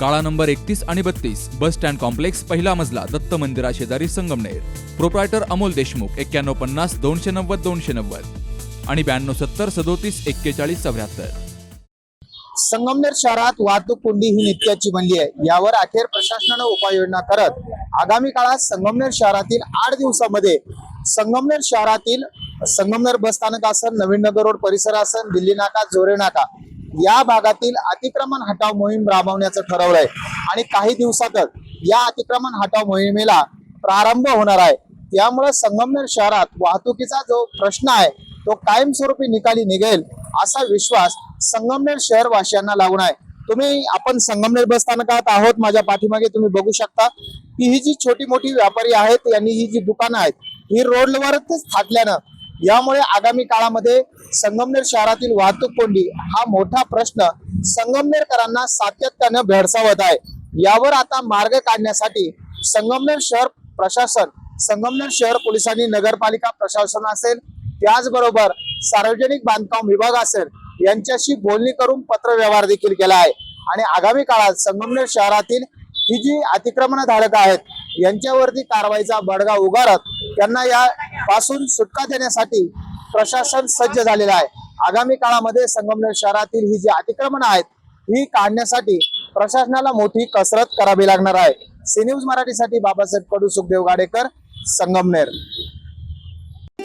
काळा नंबर एकतीस आणि बत्तीस बस स्टँड कॉम्प्लेक्स पहिला मजला दत्त मंदिरा शेजारी संगमनेर. प्रोप्रायटर अमोल देशमुख एक्क्याण्णव पन्नास दोनशे नव्वद दोनशे नव्वद. आणि ब्याण्णव सत्तर सदोतीस एक्केचाळीस चौऱ्याहत्तर. संगमनेर शहरात वाहतूक कोंडी ही नित्याची बनली आहे. यावर अखेर प्रशासनानं उपाययोजना करत आगामी काळात संगमनेर शहरातील आठ दिवसामध्ये संगमनेर शहरातील संगमनेर बस स्थानक असन नवीन नगर रोड परिसर असन दिल्ली नाका जोरे नाका या भागातील अतिक्रमण हटाव मोहीम राबवण्याचं ठरवलंय. आणि काही दिवसातच या अतिक्रमण हटाव मोहिमेला प्रारंभ होणार आहे. त्यामुळे संगमनेर शहरात वाहतुकीचा जो प्रश्न आहे तो कायमस्वरूपी निकाली निघेल असा विश्वास संगमनेर शहरवासियांना लागून आहे. तुम्ही आपण संगमनेर बस स्थानकात आहोत माझ्या पाठीमागे तुम्ही बघू शकता की ही जी छोटी मोठी व्यापारी आहेत यांनी ही जी दुकानं आहेत ही रोडवरच थाटल्यानं यामुळे आगामी काळामध्ये संगमनेर शहरातील वाहतूक कोंडी हा मोठा प्रश्न संगमनेरकरांना सातत्यानं भेडसावत आहे. यावर आता मार्ग काढण्यासाठी संगमनेर शहर प्रशासन संगमनेर शहर पोलिसांनी नगरपालिका प्रशासन असेल त्याचबरोबर सार्वजनिक बांधकाम विभाग असेल यांच्याशी बोलणी करून पत्र व्यवहार देखील केला आहे. आणि आगामी काळात संगमनेर शहरातील ही जी अतिक्रमण धारक आहेत यांच्यावरती कारवाईचा बडगा उगारत त्यांना या पासून सुटका देण्यासाठी प्रशासन सज्ज झालेलं आहे. आगामी काळामध्ये संगमनेर शहरातील ही जी अतिक्रमण आहेत ही काढण्यासाठी प्रशासनाला मोठी कसरत करावी लागणार आहे. सी न्यूज मराठीसाठी बाबासाहेब कडू सुखदेव गाडेकर संगमनेर.